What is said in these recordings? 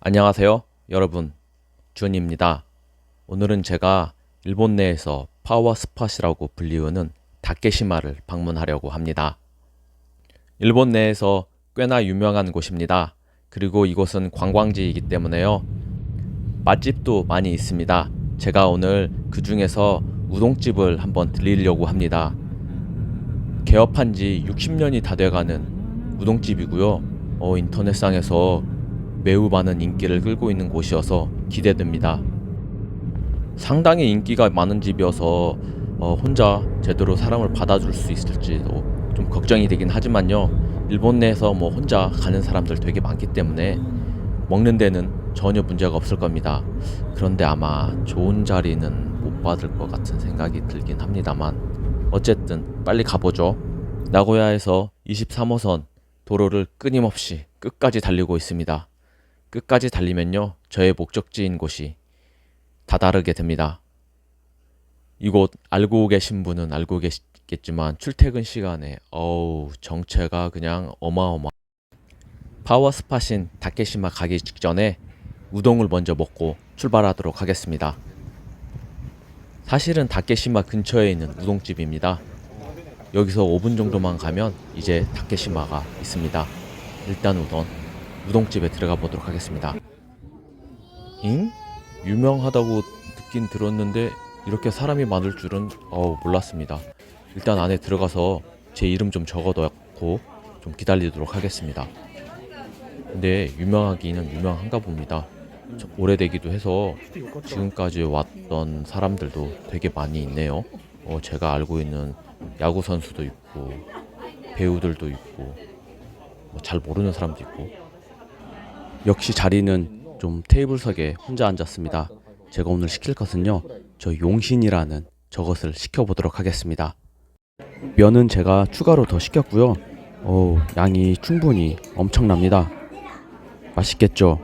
안녕하세요, 여러분. 준입니다. 오늘은 제가 일본 내에서 파워 스팟이라고 불리우는 다케시마를 방문하려고 합니다. 일본 내에서 꽤나 유명한 곳입니다. 그리고 이곳은 관광지이기 때문에요. 맛집도 많이 있습니다. 제가 오늘 그 중에서 우동집을 한번 들리려고 합니다. 개업한 지 60년이 다 돼가는 우동집이고요. 어, 인터넷상에서 매우 많은 인기를 끌고 있는 곳이어서 기대됩니다. 상당히 인기가 많은 집이어서 어, 혼자 제대로 사람을 받아줄 수 있을지도 좀 걱정이 되긴 하지만요. 일본 내에서 뭐 혼자 가는 사람들 되게 많기 때문에 먹는 데는 전혀 문제가 없을 겁니다. 그런데 아마 좋은 자리는 못 받을 것 같은 생각이 들긴 합니다만 어쨌든 빨리 가보죠. 나고야에서 23호선 도로를 끊임없이 끝까지 달리고 있습니다. 끝까지 달리면요, 저의 목적지인 곳이 다다르게 됩니다. 이곳 알고 계신 분은 알고 계시겠지만 출퇴근 시간에 어우 정체가 그냥 어마어마. 파워 스팟인 다케시마 가기 직전에 우동을 먼저 먹고 출발하도록 하겠습니다. 사실은 다케시마 근처에 있는 우동집입니다. 여기서 5분 정도만 가면 이제 다케시마가 있습니다. 일단 우선 우동집에 들어가 보도록 하겠습니다. 잉? 유명하다고 듣긴 들었는데 이렇게 사람이 많을 줄은 어우 몰랐습니다. 일단 안에 들어가서 제 이름 좀 적어놓고 좀 기다리도록 하겠습니다. 근데 유명하기는 유명한가 봅니다. 저- 오래되기도 해서 지금까지 왔던 사람들도 되게 많이 있네요. 어, 제가 알고 있는 야구 선수도 있고 배우들도 있고 뭐 잘 모르는 사람도 있고 역시 자리는 좀 테이블석에 혼자 앉았습니다. 제가 오늘 시킬 것은요, 저 용신이라는 저것을 시켜보도록 하겠습니다. 면은 제가 추가로 더 시켰고요. 오, 양이 충분히 엄청납니다. 맛있겠죠?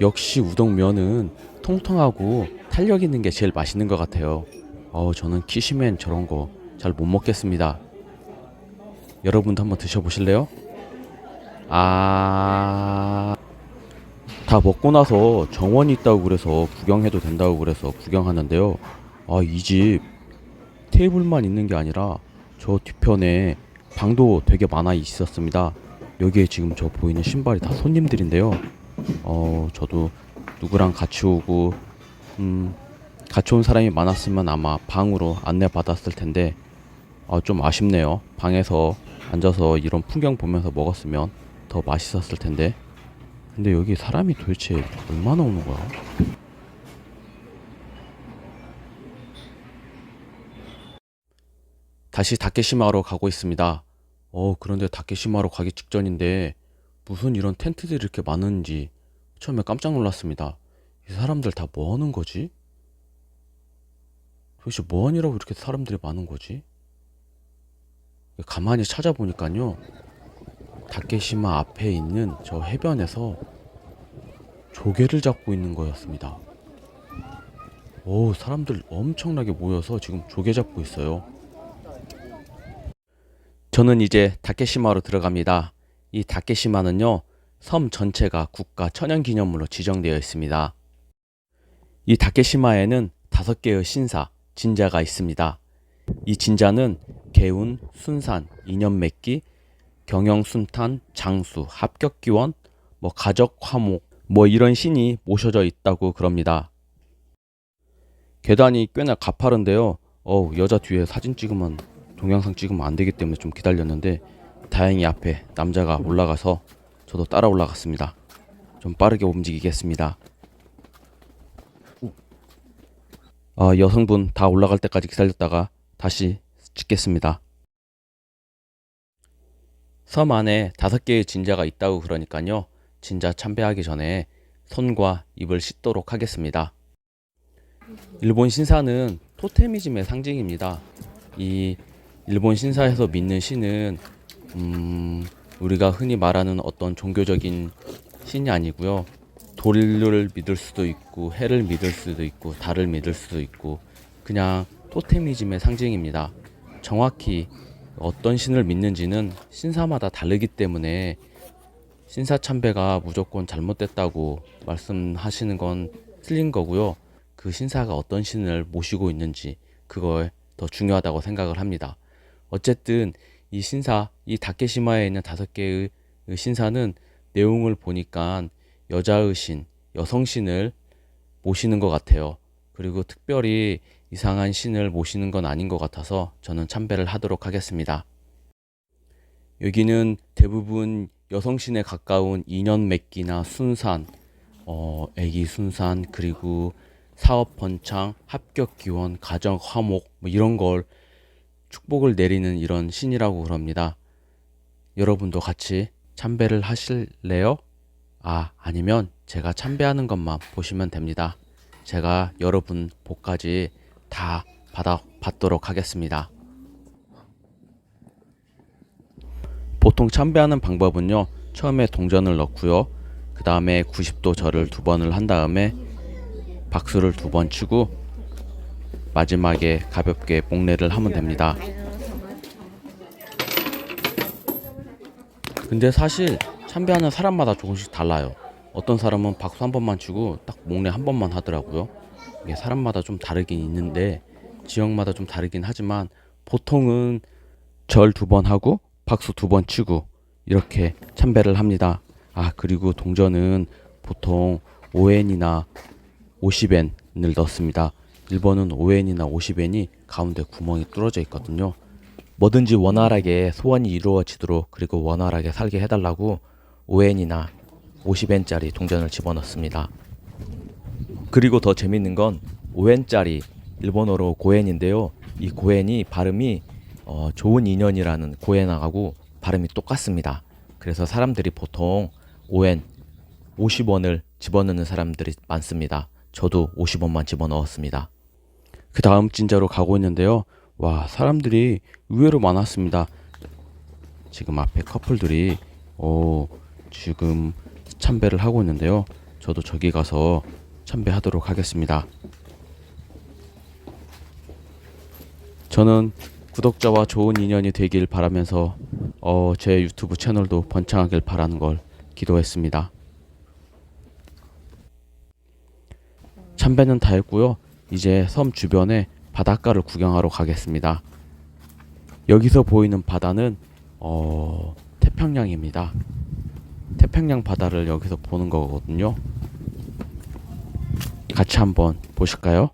역시 우동면은 통통하고 탄력 있는 게 제일 맛있는 것 같아요. 어, 저는 키시맨 저런 거 잘 못 먹겠습니다. 여러분도 한번 드셔보실래요? 아, 다 먹고 나서 정원이 있다고 그래서 구경해도 된다고 그래서 구경하는데요. 아, 이 집 테이블만 있는 게 아니라 저 뒤편에 방도 되게 많아 있었습니다. 여기에 지금 저 보이는 신발이 다 손님들인데요. 어, 저도 누구랑 같이 오고, 음, 같이 온 사람이 많았으면 아마 방으로 안내 받았을 텐데, 아, 좀 아쉽네요. 방에서 앉아서 이런 풍경 보면서 먹었으면 더 맛있었을 텐데. 근데 여기 사람이 도대체 얼마나 오는 거야? 다시 다케시마로 가고 있습니다. 어, 그런데 다케시마로 가기 직전인데 무슨 이런 텐트들이 이렇게 많은지 처음에 깜짝 놀랐습니다. 이 사람들 다 뭐 하는 거지? 도대체 뭐 하느라고 이렇게 사람들이 많은 거지? 가만히 찾아보니까요. 다케시마 앞에 있는 저 해변에서 조개를 잡고 있는 거였습니다. 오, 사람들 엄청나게 모여서 지금 조개 잡고 있어요. 저는 이제 다케시마로 들어갑니다. 이 다케시마는요, 섬 전체가 국가 천연기념물로 지정되어 있습니다. 이 다케시마에는 다섯 개의 신사, 진자가 있습니다. 이 진자는 개운, 순산, 인연맺기, 경영 순탄, 장수, 합격 기원, 뭐 가적 화목, 뭐 이런 신이 모셔져 있다고 그럽니다. 계단이 꽤나 가파른데요. 어우, 여자 뒤에 사진 찍으면 동영상 찍으면 안 되기 때문에 좀 기다렸는데 다행히 앞에 남자가 올라가서 저도 따라 올라갔습니다. 좀 빠르게 움직이겠습니다. 아, 여성분 다 올라갈 때까지 기다렸다가 다시 찍겠습니다. 섬 안에 다섯 개의 진자가 있다고 그러니까요. 진자 참배하기 전에 손과 입을 씻도록 하겠습니다. 일본 신사는 토테미즘의 상징입니다. 이 일본 신사에서 믿는 신은 음, 우리가 흔히 말하는 어떤 종교적인 신이 아니고요. 돌을 믿을 수도 있고 해를 믿을 수도 있고 달을 믿을 수도 있고 그냥 토테미즘의 상징입니다. 정확히 어떤 신을 믿는지는 신사마다 다르기 때문에 신사 참배가 무조건 잘못됐다고 말씀하시는 건 틀린 거고요. 그 신사가 어떤 신을 모시고 있는지 그거에 더 중요하다고 생각을 합니다. 어쨌든 이 신사, 이 다케시마에 있는 다섯 개의 의 신사는 내용을 보니까 여자의 신, 여성 신을 모시는 것 같아요. 그리고 특별히 이상한 신을 모시는 건 아닌 것 같아서 저는 참배를 하도록 하겠습니다. 여기는 대부분 여성 신에 가까운 인연 맺기나 순산, 어, 애기 순산, 그리고 사업 번창, 합격 기원, 가정 화목, 뭐 이런 걸 축복을 내리는 이런 신이라고 그럽니다. 여러분도 같이 참배를 하실래요? 아, 아니면 제가 참배하는 것만 보시면 됩니다. 제가 여러분 복까지 다 받아 받도록 하겠습니다. 보통 참배하는 방법은요. 처음에 동전을 넣고요. 그 다음에 90도 절을 두 번을 한 다음에 박수를 두 번 치고 마지막에 가볍게 목례를 하면 됩니다. 근데 사실 참배하는 사람마다 조금씩 달라요. 어떤 사람은 박수 한 번만 치고 딱 목례 한 번만 하더라고요. 이게 사람마다 좀 다르긴 있는데 지역마다 좀 다르긴 하지만 보통은 절 두 번 하고 박수 두 번 치고 이렇게 참배를 합니다. 아 그리고 동전은 보통 5엔이나 50엔을 넣습니다. 일본은 5엔이나 50엔이 가운데 구멍이 뚫어져 있거든요. 뭐든지 원활하게 소원이 이루어지도록 그리고 원활하게 살게 해달라고 5엔이나 50엔짜리 동전을 집어넣습니다. 그리고 더 재밌는 건 5엔짜리 일본어로 고엔인데요. 이 고엔이 발음이 어, 좋은 인연이라는 고엔하고 발음이 똑같습니다. 그래서 사람들이 보통 5엔 50원을 집어넣는 사람들이 많습니다. 저도 50원만 집어넣었습니다. 그 다음 진짜로 가고 있는데요. 와 사람들이 의외로 많았습니다. 지금 앞에 커플들이 오 지금 참배를 하고 있는데요. 저도 저기 가서 참배하도록 하겠습니다. 저는 구독자와 좋은 인연이 되길 바라면서 어, 제 유튜브 채널도 번창하길 바라는 걸 기도했습니다. 참배는 다 했고요. 이제 섬 주변에 바닷가를 구경하러 가겠습니다. 여기서 보이는 바다는 어, 태평양입니다. 태평양 바다를 여기서 보는 거거든요. 같이 한번 보실까요?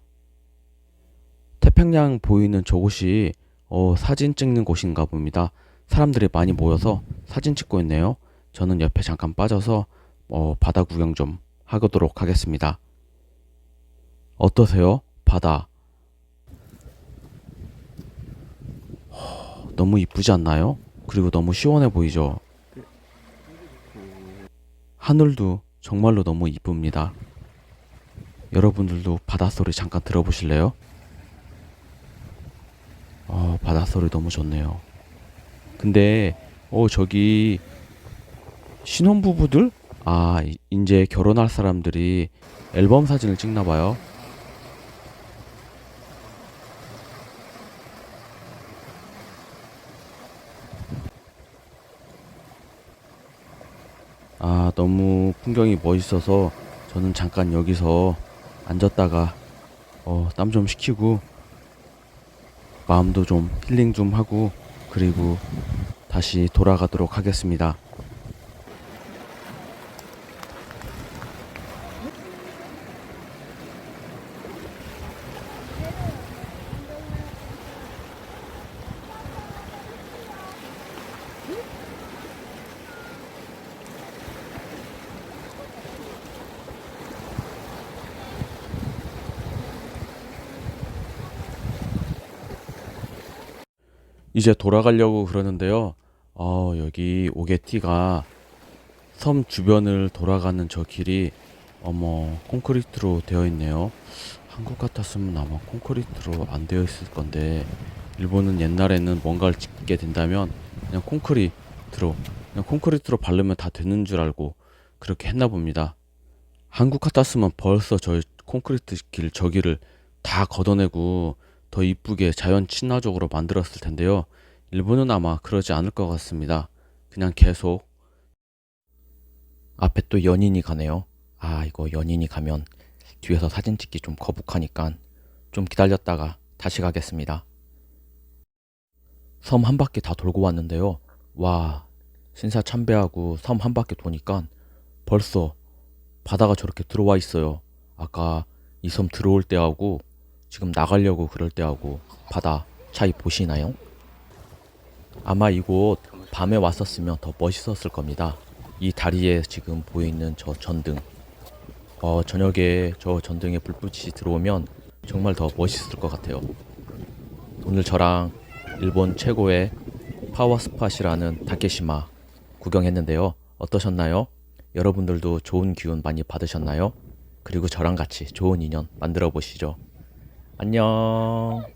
태평양 보이는 저곳이 어, 사진 찍는 곳인가 봅니다. 사람들이 많이 모여서 사진 찍고 있네요. 저는 옆에 잠깐 빠져서 어, 바다 구경 좀 하도록 하겠습니다. 어떠세요? 바다. 허, 너무 이쁘지 않나요? 그리고 너무 시원해 보이죠? 하늘도 정말로 너무 이쁩니다. 여러분들도 바닷소리 잠깐 들어보실래요? 어, 바닷소리 너무 좋네요. 근데, 어, 저기, 신혼부부들? 아, 이- 이제 결혼할 사람들이 앨범 사진을 찍나봐요. 아, 너무 풍경이 멋있어서 저는 잠깐 여기서 앉았다가 어, 땀 좀 식히고 마음도 좀 힐링 좀 하고 그리고 다시 돌아가도록 하겠습니다. 이제 돌아가려고 그러는데요. 어, 여기 오게티가 섬 주변을 돌아가는 저 길이 어머 콘크리트로 되어 있네요. 한국 같았으면 아마 콘크리트로 안 되어 있을 건데 일본은 옛날에는 뭔가를 짓게 된다면 그냥 콘크리트로 그냥 콘크리트로 바르면 다 되는 줄 알고 그렇게 했나 봅니다. 한국 같았으면 벌써 저 콘크리트 길 저기를 다 걷어내고 더 이쁘게 자연 친화적으로 만들었을 텐데요. 일본은 아마 그러지 않을 것 같습니다. 그냥 계속 앞에 또 연인이 가네요. 아, 이거 연인이 가면 뒤에서 사진 찍기 좀 거북하니까 좀 기다렸다가 다시 가겠습니다. 섬 한 바퀴 다 돌고 왔는데요. 와, 신사 참배하고 섬 한 바퀴 도니까 벌써 바다가 저렇게 들어와 있어요. 아까 이 섬 들어올 때하고 지금 나가려고 그럴 때하고 바다 차이 보시나요? 아마 이곳 밤에 왔었으면 더 멋있었을 겁니다. 이 다리에 지금 보이는 저 전등. 어, 저녁에 저 전등에 불빛이 들어오면 정말 더 멋있을 것 같아요. 오늘 저랑 일본 최고의 파워 스팟이라는 다케시마 구경했는데요. 어떠셨나요? 여러분들도 좋은 기운 많이 받으셨나요? 그리고 저랑 같이 좋은 인연 만들어 보시죠. 안녕.